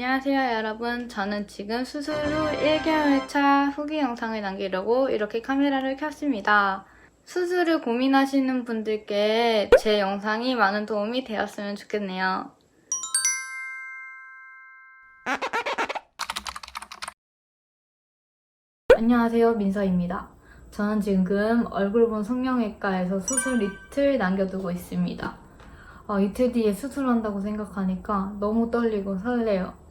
안녕하세요 여러분. 저는 지금 수술 후 1개월 차 후기 영상을 남기려고 이렇게 카메라를 켰습니다. 수술을 고민하시는 분들께 제 영상이 많은 도움이 되었으면 좋겠네요. 안녕하세요 민서입니다. 저는 지금 얼굴 본 성형외과에서 수술 이틀 남겨두고 있습니다. 어, 이틀 뒤에 수술한다고 생각하니까 너무 떨리고 설레요.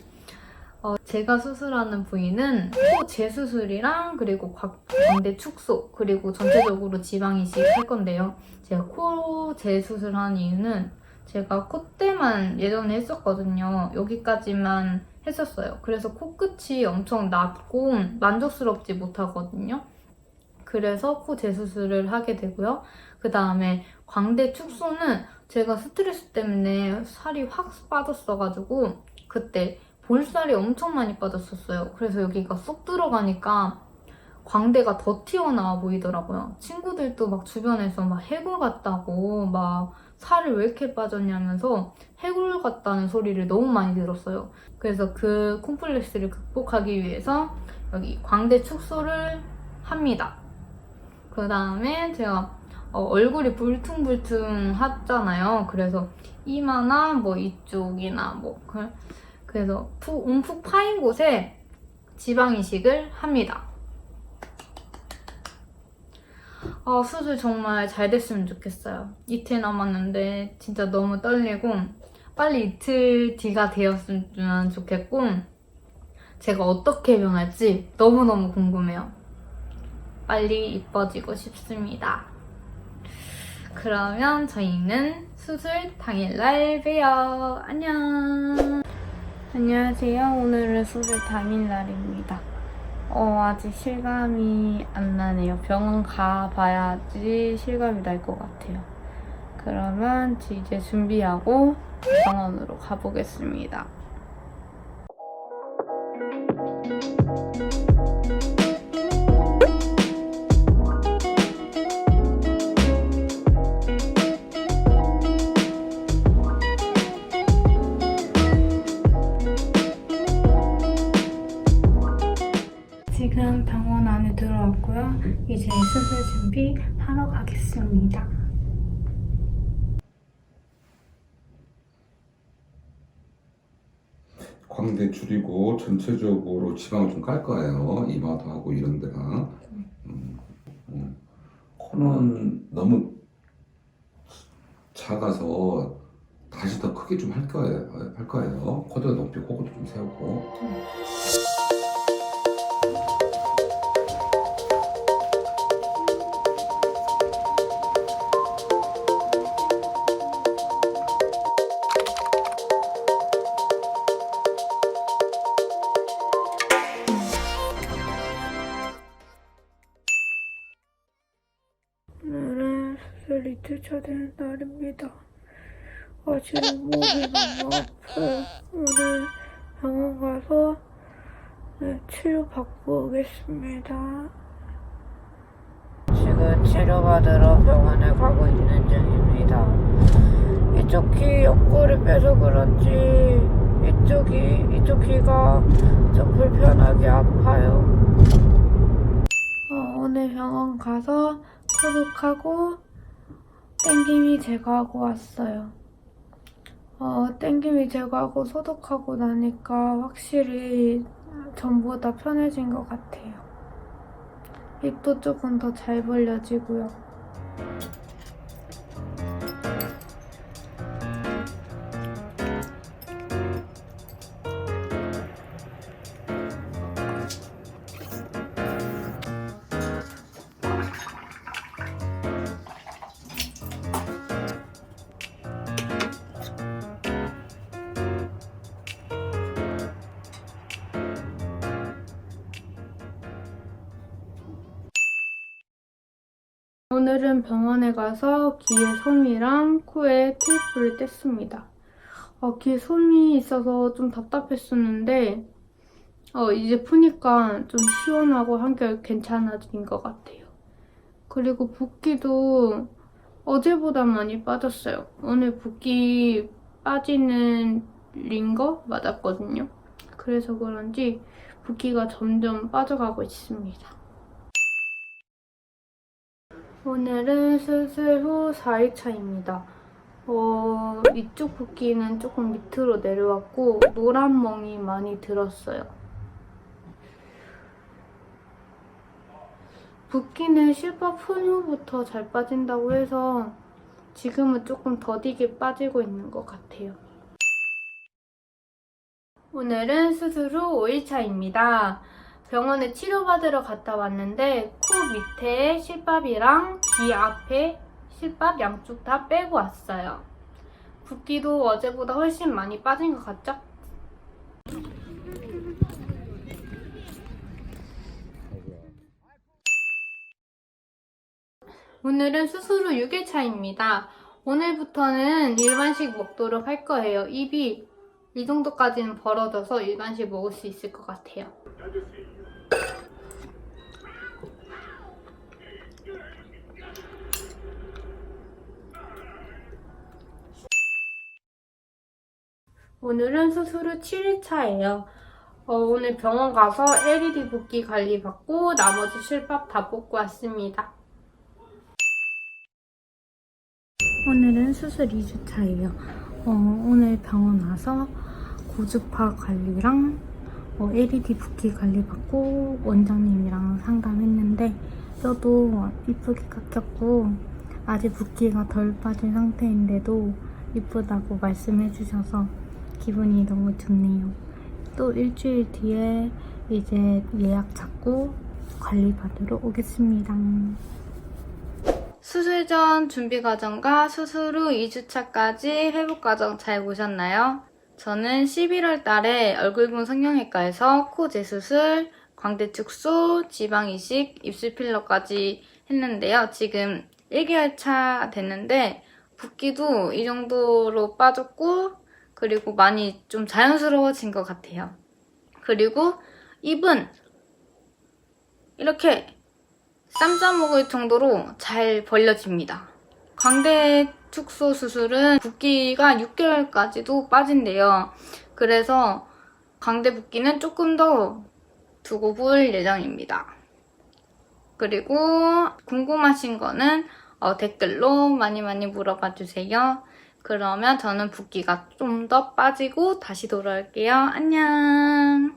어, 제가 수술하는 부위는 코 재수술이랑 그리고 곽- 광대 축소 그리고 전체적으로 지방 이식 할 건데요. 제가 코 재수술한 이유는 제가 콧대만 예전에 했었거든요. 여기까지만 했었어요. 그래서 코끝이 엄청 낮고 만족스럽지 못하거든요. 그래서 코 재수술을 하게 되고요. 그 다음에 광대 축소는 제가 스트레스 때문에 살이 확 빠졌어가지고 그때 볼살이 엄청 많이 빠졌었어요. 그래서 여기가 쏙 들어가니까 광대가 더 튀어나와 보이더라고요. 친구들도 막 주변에서 막 해골 같다고 막 살이 왜 이렇게 빠졌냐면서 해골 같다는 소리를 너무 많이 들었어요. 그래서 그 콤플렉스를 극복하기 위해서 여기 광대 축소를 합니다. 그 다음에 제가 어, 얼굴이 불퉁불퉁 하잖아요. 그래서 이마나 뭐 이쪽이나 뭐 그- 그래서 푹, 움푹 파인 곳에 지방 이식을 합니다. 어, 수술 정말 잘 됐으면 좋겠어요. 이틀 남았는데 진짜 너무 떨리고 빨리 이틀 뒤가 되었으면 좋겠고 제가 어떻게 변할지 너무너무 궁금해요. 빨리 이뻐지고 싶습니다. 그러면 저희는 수술 당일날 봬요. 안녕. 안녕하세요. 오늘은 수술 당일 날입니다. 어, 아직 실감이 안 나네요. 병원 가봐야지 실감이 날 것 같아요. 그러면 이제 준비하고 병원으로 가보겠습니다. 지금 병원 안에 들어왔고요. 이제 수술 준비하러 가겠습니다. 광대 줄이고 전체적으로 지방을 좀 깔 거예요. 이마도 하고 이런 데가. 음, 음. 코는 너무 작아서 다시 더 크게 좀 할 거예요. 할 거예요. 코도 높이 코도 좀 세우고. 오 수술 이틀차 되는 날입니다. 아직은 목이 너무 아파요. 오늘 병원 가서 네, 치료 받고 오겠습니다. 지금 치료받으러 병원에 가고 있는 중입니다. 이쪽 귀 옆구리 빼서 그런지 이쪽이 이쪽 귀가 좀 불편하게 아파요. 어, 오늘 병원 가서 소독하고 땡김이 제거하고 왔어요. 어, 땡김이 제거하고 소독하고 나니까 확실히 전보다 편해진 것 같아요. 입도 조금 더 잘 벌려지고요. 오늘은 병원에 가서 귀에 솜이랑 코에 테이프를 뗐습니다. 어, 귀에 솜이 있어서 좀 답답했었는데 어, 이제 푸니까 좀 시원하고 한결 괜찮아진 것 같아요. 그리고 붓기도 어제보다 많이 빠졌어요. 오늘 붓기 빠지는 링거 맞았거든요. 그래서 그런지 붓기가 점점 빠져가고 있습니다. 오늘은 수술 후 4일차입니다. 어, 이쪽 붓기는 조금 밑으로 내려왔고 노란 멍이 많이 들었어요. 붓기는 실밥 후부터 잘 빠진다고 해서 지금은 조금 더디게 빠지고 있는 것 같아요. 오늘은 수술 후 5일차입니다. 병원에 치료받으러 갔다 왔는데 코 밑에 실밥이랑 귀 앞에 실밥 양쪽 다 빼고 왔어요. 붓기도 어제보다 훨씬 많이 빠진 것 같죠? 오늘은 수술 후 6일차입니다. 오늘부터는 일반식 먹도록 할 거예요. 입이 이 정도까지는 벌어져서 일반식 먹을 수 있을 것 같아요. 오늘은 수술 후 7일차예요. 어, 오늘 병원 가서 LED 붓기 관리 받고 나머지 실밥 다 뽑고 왔습니다. 오늘은 수술 2주차예요. 어, 오늘 병원 와서 고주파 관리랑 어, LED 붓기 관리 받고 원장님이랑 상담했는데 뼈도 이쁘게 깎였고 아직 붓기가 덜 빠진 상태인데도 이쁘다고 말씀해 주셔서 기분이 너무 좋네요. 또 일주일 뒤에 이제 예약 잡고 관리 받으러 오겠습니다. 수술 전 준비 과정과 수술 후 2주차까지 회복 과정 잘 보셨나요? 저는 11월 달에 얼굴분 성형외과에서 코 재수술, 광대 축소, 지방 이식, 입술 필러까지 했는데요. 지금 1개월 차 됐는데 붓기도 이 정도로 빠졌고 그리고 많이 좀 자연스러워진 것 같아요. 그리고 입은 이렇게 쌈 싸 먹을 정도로 잘 벌려집니다. 광대 축소 수술은 붓기가 6개월까지도 빠진대요. 그래서 광대 붓기는 조금 더 두고 볼 예정입니다. 그리고 궁금하신 거는 어, 댓글로 많이 많이 물어봐 주세요. 그러면 저는 붓기가 좀 더 빠지고 다시 돌아올게요. 안녕!